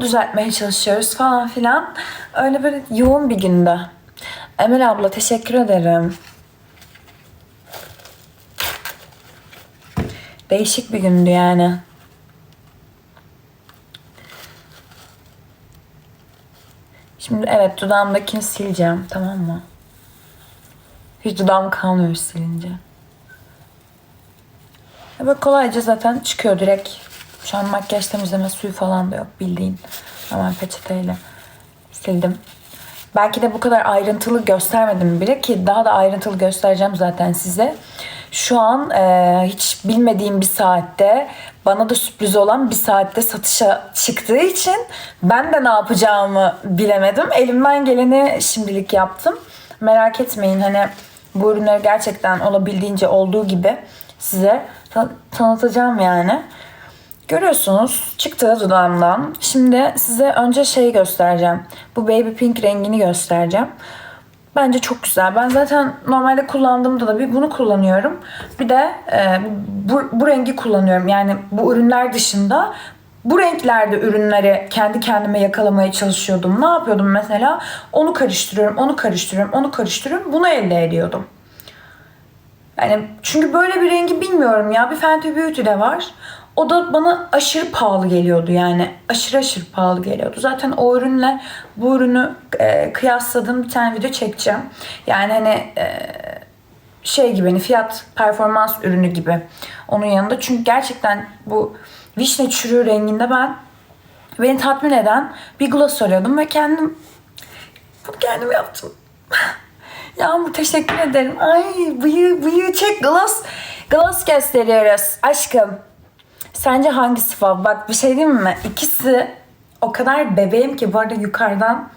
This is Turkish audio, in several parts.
Düzeltmeye çalışıyoruz falan filan. Öyle böyle yoğun bir günde. Emel abla teşekkür ederim. Değişik bir gündü yani. Şimdi evet dudağımdakini sileceğim tamam mı? Hiç dudağım kalmıyor silince. Böyle kolayca zaten çıkıyor direkt. Şu an makyaj temizleme suyu falan da yok bildiğin. Hemen peçeteyle sildim. Belki de bu kadar ayrıntılı göstermedim bile ki daha da ayrıntılı göstereceğim zaten size. Şu an e, hiç bilmediğim bir saatte bana da sürpriz olan bir saatte satışa çıktığı için ben de ne yapacağımı bilemedim. Elimden geleni şimdilik yaptım. Merak etmeyin hani bu ürünleri gerçekten olabildiğince olduğu gibi size ta- tanıtacağım yani. Görüyorsunuz çıktı dudağımdan. Şimdi size önce şeyi göstereceğim. Bu baby pink rengini göstereceğim. Bence çok güzel. Ben zaten normalde kullandığımda da bir bunu kullanıyorum. Bir de e, bu, bu rengi kullanıyorum. Yani bu ürünler dışında bu renklerde ürünleri kendi kendime yakalamaya çalışıyordum. Ne yapıyordum mesela? Onu karıştırıyorum, onu karıştırıyorum, onu karıştırıyorum. Bunu elde ediyordum. Yani çünkü böyle bir rengi bilmiyorum ya. Bir Fenty Beauty'de var. O da bana aşırı pahalı geliyordu yani. Aşırı aşırı pahalı geliyordu. Zaten o ürünle bu ürünü e, kıyasladığım bir tane video çekeceğim. Yani hani e, şey gibi hani fiyat performans ürünü gibi onun yanında. Çünkü gerçekten bu vişne çürüğü renginde ben beni tatmin eden bir gloss arıyordum ve kendim bunu kendim yaptım. Yağmur teşekkür ederim. Ay bıyığı, bıyığı çek gloss. Gloss gösteriyoruz aşkım. Sence hangisi fav? Bak bir şey diyeyim mi? İkisi o kadar bebeğim ki bu arada yukarıdan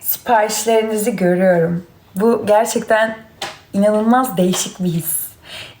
siparişlerinizi görüyorum. Bu gerçekten inanılmaz değişik bir his.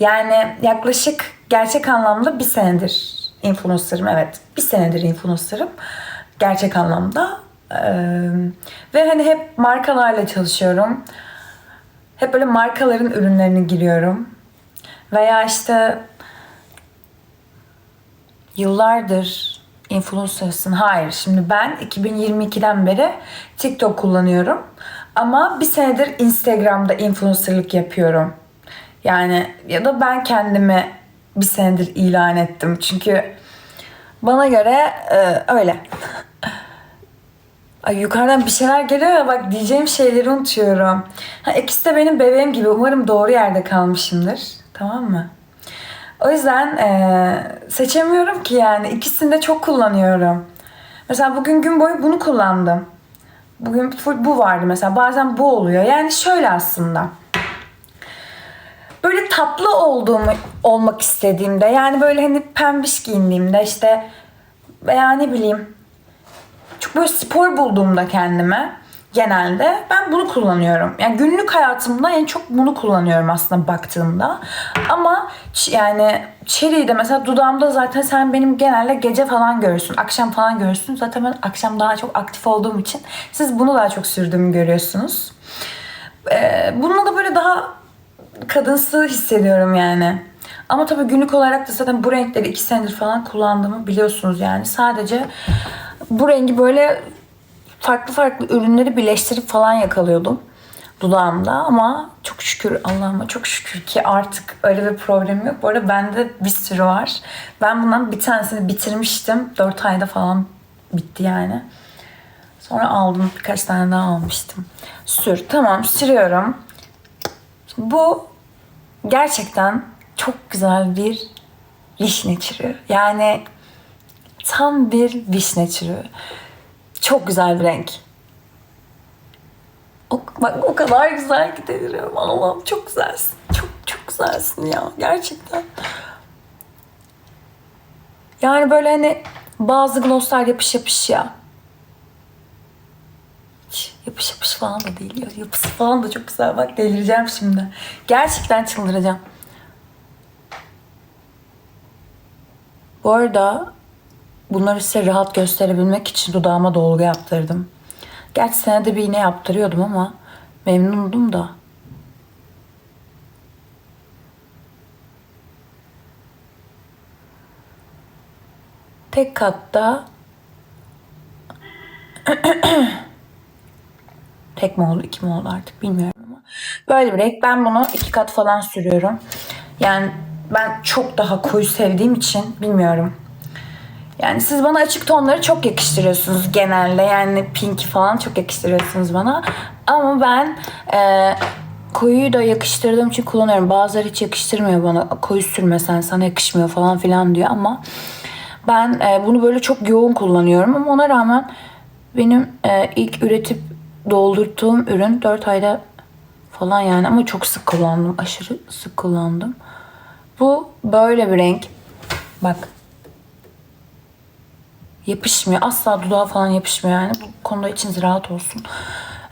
Yani yaklaşık gerçek anlamda bir senedir influencer'ım. Evet bir senedir influencer'ım. Gerçek anlamda. Ee, ve hani hep markalarla çalışıyorum. Hep böyle markaların ürünlerini giriyorum. Veya işte yıllardır influencer'sın. Hayır. Şimdi ben 2022'den beri TikTok kullanıyorum. Ama bir senedir Instagram'da influencer'lık yapıyorum. Yani ya da ben kendimi bir senedir ilan ettim. Çünkü bana göre e, öyle. Ay yukarıdan bir şeyler geliyor ya bak diyeceğim şeyleri unutuyorum. Ha, ikisi de benim bebeğim gibi. Umarım doğru yerde kalmışımdır. Tamam mı? O yüzden eee, seçemiyorum ki yani. İkisini de çok kullanıyorum. Mesela bugün gün boyu bunu kullandım. Bugün bu vardı mesela. Bazen bu oluyor. Yani şöyle aslında. Böyle tatlı olduğumu olmak istediğimde yani böyle hani pembiş giyindiğimde işte veya ne bileyim çok böyle spor bulduğumda kendime genelde ben bunu kullanıyorum. Yani günlük hayatımda en çok bunu kullanıyorum aslında baktığımda. Ama yani cherry'i de mesela dudağımda zaten sen benim genelde gece falan görürsün. Akşam falan görürsün. Zaten ben akşam daha çok aktif olduğum için siz bunu daha çok sürdüğümü görüyorsunuz. Ee, bununla da böyle daha kadınsı hissediyorum yani. Ama tabii günlük olarak da zaten bu renkleri iki senedir falan kullandığımı biliyorsunuz yani. Sadece bu rengi böyle farklı farklı ürünleri birleştirip falan yakalıyordum dudağımda ama çok şükür Allah'ıma çok şükür ki artık öyle bir problem yok. Bu arada bende bir sürü var. Ben bundan bir tanesini bitirmiştim. 4 ayda falan bitti yani. Sonra aldım birkaç tane daha almıştım. Sür tamam sürüyorum. Bu gerçekten çok güzel bir vişne çürüğü. Yani tam bir vişne çürüğü. Çok güzel bir renk. O, bak o kadar güzel ki deliriyorum. Allah'ım çok güzelsin. Çok çok güzelsin ya. Gerçekten. Yani böyle hani bazı glosslar yapış yapış ya. Yapış yapış falan da değil ya. Yapısı falan da çok güzel. Bak delireceğim şimdi. Gerçekten çıldıracağım. Bu arada bunları size rahat gösterebilmek için dudağıma dolgu yaptırdım. Gerçi senede bir iğne yaptırıyordum ama memnundum da. Tek katta Tek mi oldu, iki mi oldu artık bilmiyorum ama. Böyle bir renk. Ben bunu iki kat falan sürüyorum. Yani ben çok daha koyu sevdiğim için bilmiyorum. Yani siz bana açık tonları çok yakıştırıyorsunuz genelde. Yani pink falan çok yakıştırıyorsunuz bana. Ama ben e, koyuyu da yakıştırdığım için kullanıyorum. Bazıları hiç yakıştırmıyor bana. Koyu sürmesen sana yakışmıyor falan filan diyor ama ben e, bunu böyle çok yoğun kullanıyorum ama ona rağmen benim e, ilk üretip doldurduğum ürün 4 ayda falan yani ama çok sık kullandım. Aşırı sık kullandım. Bu böyle bir renk. Bak yapışmıyor. Asla dudağa falan yapışmıyor yani. Bu konuda içiniz rahat olsun.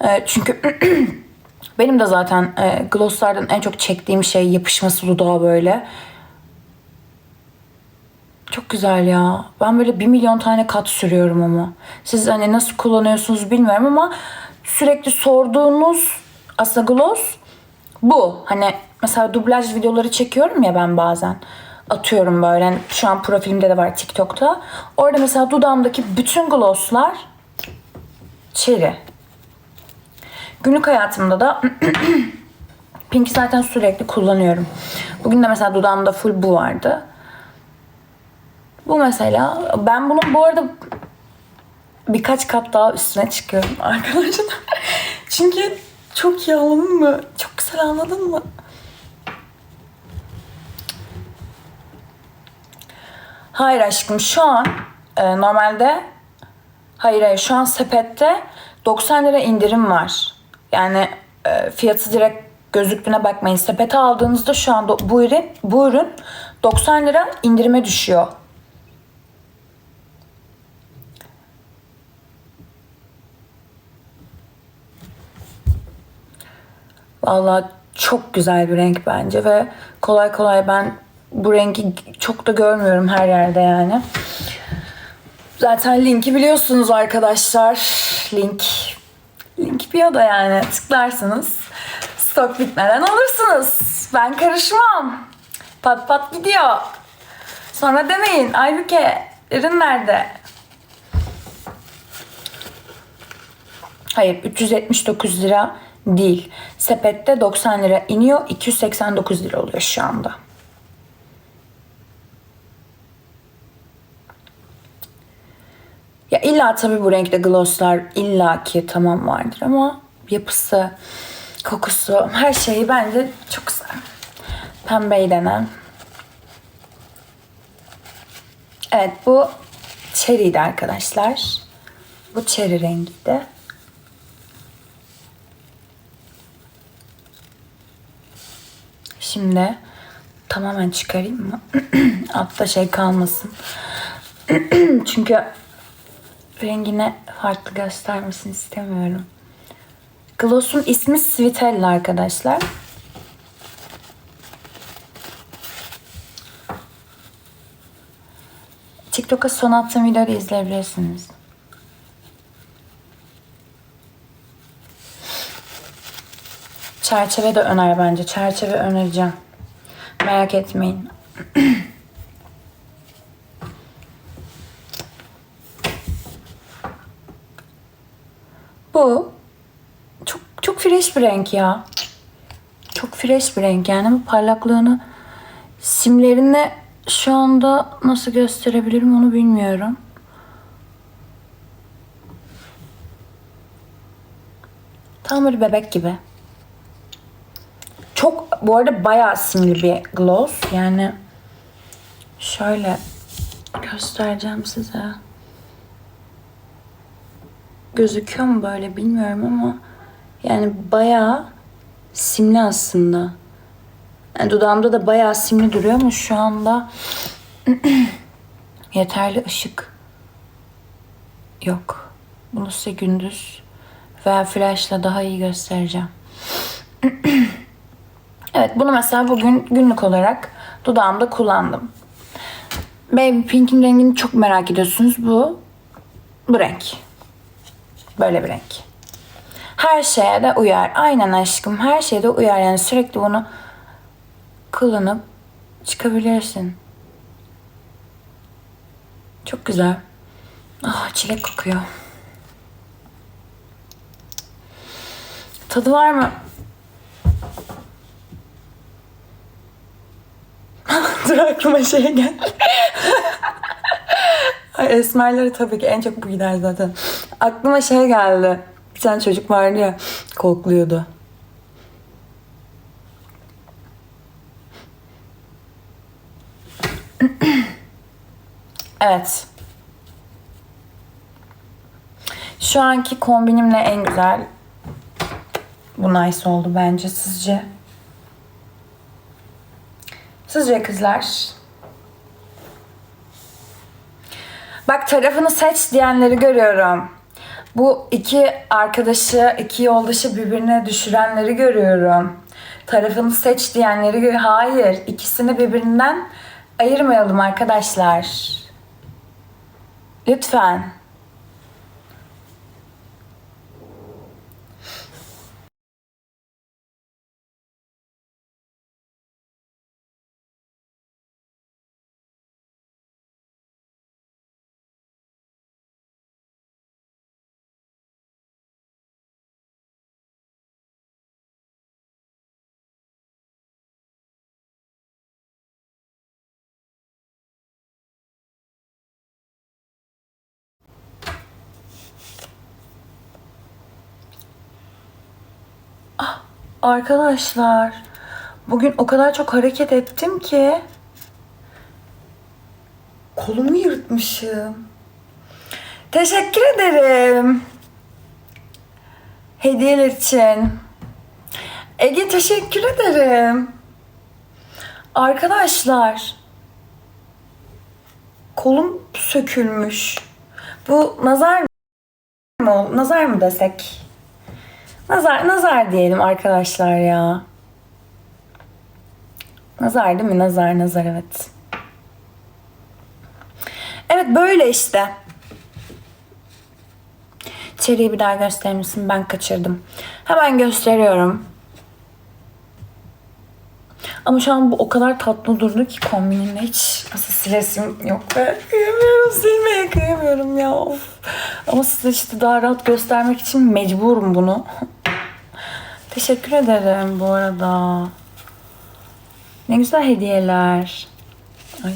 Ee, çünkü benim de zaten e, glosslardan en çok çektiğim şey yapışması dudağa böyle. Çok güzel ya. Ben böyle bir milyon tane kat sürüyorum ama. Siz hani nasıl kullanıyorsunuz bilmiyorum ama sürekli sorduğunuz aslında gloss bu. Hani mesela dublaj videoları çekiyorum ya ben bazen. Atıyorum böyle. Hani şu an profilimde de var TikTok'ta. Orada mesela dudağımdaki bütün glosslar cherry. Günlük hayatımda da Pink'i zaten sürekli kullanıyorum. Bugün de mesela dudağımda full bu vardı. Bu mesela ben bunun bu arada birkaç kat daha üstüne çıkıyorum arkadaşlar. Çünkü çok iyi anladın mı? Çok güzel anladın mı? Hayır aşkım şu an e, normalde hayır hayır şu an sepette 90 lira indirim var. Yani e, fiyatı direkt gözüktüğüne bakmayın. Sepete aldığınızda şu anda bu ürün, bu ürün 90 lira indirime düşüyor. Vallahi çok güzel bir renk bence ve kolay kolay ben bu rengi çok da görmüyorum her yerde yani. Zaten linki biliyorsunuz arkadaşlar. Link link bio'da yani tıklarsınız. Stok bitmeden alırsınız. Ben karışmam. Pat pat gidiyor. Sonra demeyin Aybüke ürün nerede? Hayır 379 lira değil. Sepette 90 lira iniyor. 289 lira oluyor şu anda. Ya illa tabii bu renkte glosslar illaki tamam vardır ama yapısı, kokusu, her şeyi bence çok güzel. Pembeyi denen. Evet bu cherry'di arkadaşlar. Bu cherry rengiydi. Şimdi tamamen çıkarayım mı? Altta şey kalmasın. Çünkü rengine farklı göstermesini istemiyorum. Gloss'un ismi Svitella arkadaşlar. TikTok'a son attığım videoyu izleyebilirsiniz. Çerçeve de öner bence. Çerçeve önereceğim. Merak etmeyin. Bu çok çok fresh bir renk ya. Çok fresh bir renk yani bu parlaklığını simlerini şu anda nasıl gösterebilirim onu bilmiyorum. Tam böyle bebek gibi. Çok bu arada bayağı simli bir gloss. Yani şöyle göstereceğim size. Gözüküyor mu böyle bilmiyorum ama yani bayağı simli aslında. Yani dudağımda da bayağı simli duruyor ama şu anda yeterli ışık yok. Bunu size gündüz veya flashla daha iyi göstereceğim. evet bunu mesela bugün günlük olarak dudağımda kullandım. Baby Pink'in rengini çok merak ediyorsunuz. Bu bu renk. Böyle bir renk. Her şeye de uyar. Aynen aşkım her şeye de uyar. Yani sürekli bunu kullanıp çıkabilirsin. Çok güzel. Ah çilek kokuyor. Tadı var mı? Dur aklıma şey geldi. Ay esmerlere tabii ki en çok bu gider zaten. Aklıma şey geldi. Bir tane çocuk vardı ya kokluyordu. evet. Şu anki kombinimle en güzel bu nice oldu bence sizce. Sizce kızlar? Bak tarafını seç diyenleri görüyorum. Bu iki arkadaşı, iki yoldaşı birbirine düşürenleri görüyorum. Tarafını seç diyenleri görüyorum. Hayır, ikisini birbirinden ayırmayalım arkadaşlar. Lütfen. Arkadaşlar, bugün o kadar çok hareket ettim ki kolumu yırtmışım. Teşekkür ederim. Hediyeler için. Ege teşekkür ederim. Arkadaşlar, kolum sökülmüş. Bu nazar mı? Nazar mı desek? Nazar, nazar diyelim arkadaşlar ya. Nazar değil mi? Nazar, nazar evet. Evet böyle işte. İçeriği bir daha gösterir misin? Ben kaçırdım. Hemen gösteriyorum. Ama şu an bu o kadar tatlı durdu ki kombinimle hiç nasıl silesim yok ve kıyamıyorum silmeye kıyamıyorum ya of. Ama size işte daha rahat göstermek için mecburum bunu. Teşekkür ederim bu arada. Ne güzel hediyeler. Ay.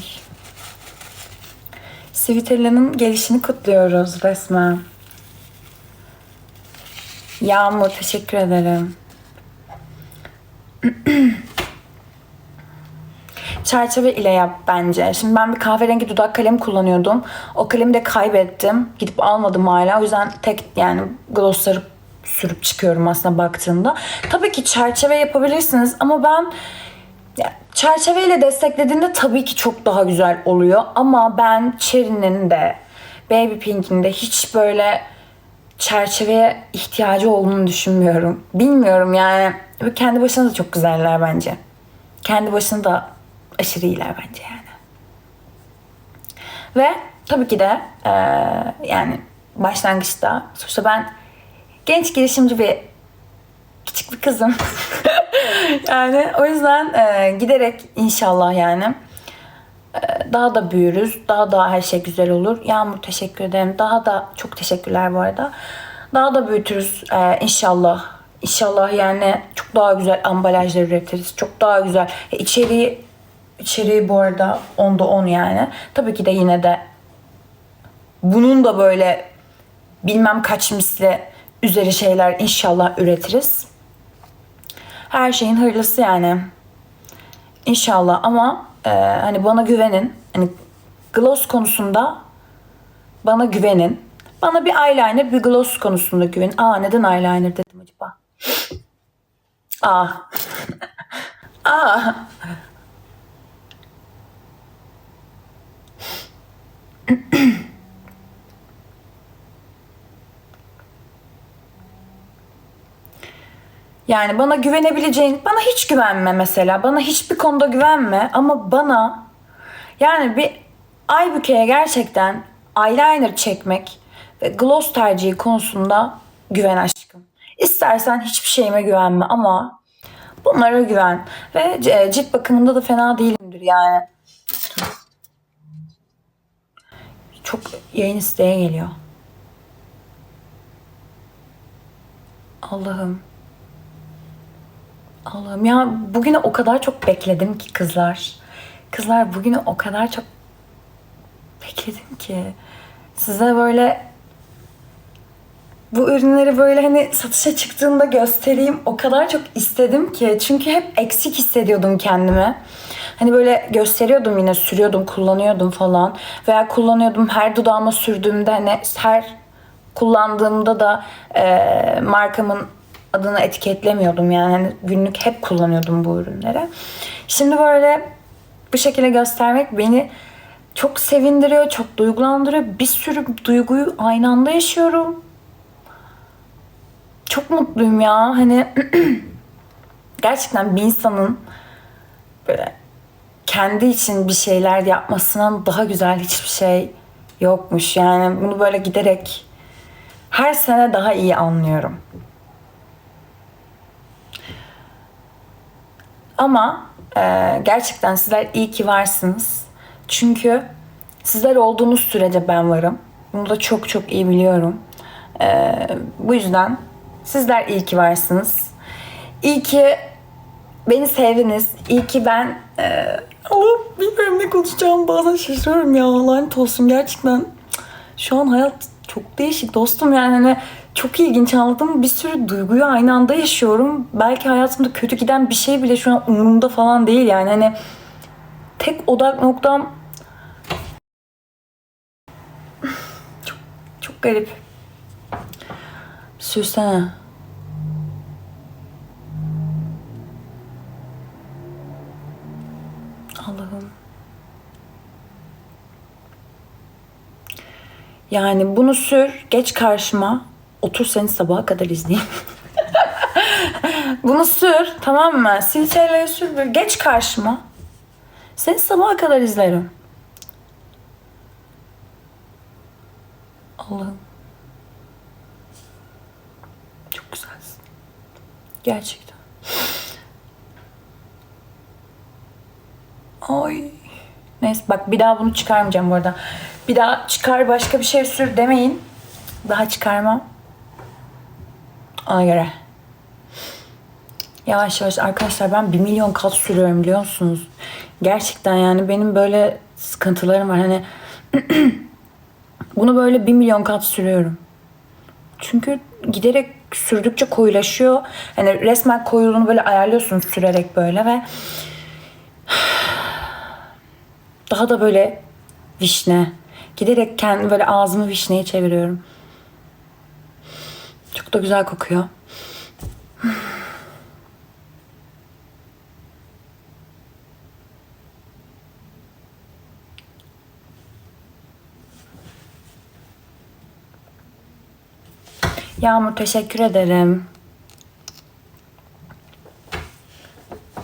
Svitella'nın gelişini kutluyoruz resmen. Yağmur teşekkür ederim. Çerçeve ile yap bence. Şimdi ben bir kahverengi dudak kalemi kullanıyordum. O kalemi de kaybettim. Gidip almadım hala. O yüzden tek yani glossları sürüp çıkıyorum aslında baktığımda. Tabii ki çerçeve yapabilirsiniz ama ben çerçeveyle desteklediğinde tabii ki çok daha güzel oluyor. Ama ben Cherry'nin de Baby Pink'in de hiç böyle çerçeveye ihtiyacı olduğunu düşünmüyorum. Bilmiyorum yani. Kendi başına da çok güzeller bence. Kendi başına da aşırı iyiler bence yani. Ve tabii ki de e, yani başlangıçta sonuçta ben genç girişimci bir küçük bir kızım. yani o yüzden e, giderek inşallah yani e, daha da büyürüz. Daha da her şey güzel olur. Yağmur teşekkür ederim. Daha da çok teşekkürler bu arada. Daha da büyütürüz e, inşallah. İnşallah yani çok daha güzel ambalajlar üretiriz. Çok daha güzel. E, içeriği içeriği bu arada onda 10 yani. Tabii ki de yine de bunun da böyle bilmem kaç misli üzeri şeyler inşallah üretiriz. Her şeyin hayırlısı yani. İnşallah ama e, hani bana güvenin. Hani gloss konusunda bana güvenin. Bana bir eyeliner, bir gloss konusunda güvenin. Aa neden eyeliner dedim acaba? Aa. Aa. Yani bana güvenebileceğin, bana hiç güvenme mesela. Bana hiçbir konuda güvenme ama bana yani bir Aybüke'ye gerçekten eyeliner çekmek ve gloss tercihi konusunda güven aşkım. İstersen hiçbir şeyime güvenme ama bunlara güven. Ve e, cilt bakımında da fena değilimdir yani. Çok yayın isteğe geliyor. Allah'ım. Allah'ım ya bugünü o kadar çok bekledim ki kızlar. Kızlar bugünü o kadar çok bekledim ki. Size böyle bu ürünleri böyle hani satışa çıktığında göstereyim o kadar çok istedim ki. Çünkü hep eksik hissediyordum kendimi. Hani böyle gösteriyordum yine sürüyordum kullanıyordum falan. Veya kullanıyordum her dudağıma sürdüğümde hani her kullandığımda da e, markamın adını etiketlemiyordum yani hani günlük hep kullanıyordum bu ürünleri. Şimdi böyle bu şekilde göstermek beni çok sevindiriyor, çok duygulandırıyor. Bir sürü duyguyu aynı anda yaşıyorum. Çok mutluyum ya. Hani gerçekten bir insanın böyle kendi için bir şeyler yapmasından daha güzel hiçbir şey yokmuş. Yani bunu böyle giderek her sene daha iyi anlıyorum. Ama e, gerçekten sizler iyi ki varsınız. Çünkü sizler olduğunuz sürece ben varım. Bunu da çok çok iyi biliyorum. E, bu yüzden sizler iyi ki varsınız. İyi ki beni sevdiniz. İyi ki ben e, Allah'ım bilmiyorum ne konuşacağım bazen şaşırıyorum ya lanet olsun gerçekten. Şu an hayat çok değişik dostum yani hani çok ilginç anladım. Bir sürü duyguyu aynı anda yaşıyorum. Belki hayatımda kötü giden bir şey bile şu an umurumda falan değil yani hani tek odak noktam çok çok garip. Sürsene. Allah'ım. Yani bunu sür, geç karşıma. Otur seni sabaha kadar izleyeyim. bunu sür, tamam mı? Silkeyle sür, böyle geç karşıma. Seni sabaha kadar izlerim. Allah'ım. Çok güzelsin. Gerçekten. Ay. Neyse bak bir daha bunu çıkarmayacağım bu arada. Bir daha çıkar başka bir şey sür demeyin. Daha çıkarmam. Ona göre. Yavaş yavaş arkadaşlar ben bir milyon kat sürüyorum biliyor musunuz? Gerçekten yani benim böyle sıkıntılarım var. Hani bunu böyle bir milyon kat sürüyorum. Çünkü giderek sürdükçe koyulaşıyor. Hani resmen koyuluğunu böyle ayarlıyorsunuz sürerek böyle ve daha da böyle vişne. Giderek kendi böyle ağzımı vişneye çeviriyorum. Çok da güzel kokuyor. Yağmur teşekkür ederim.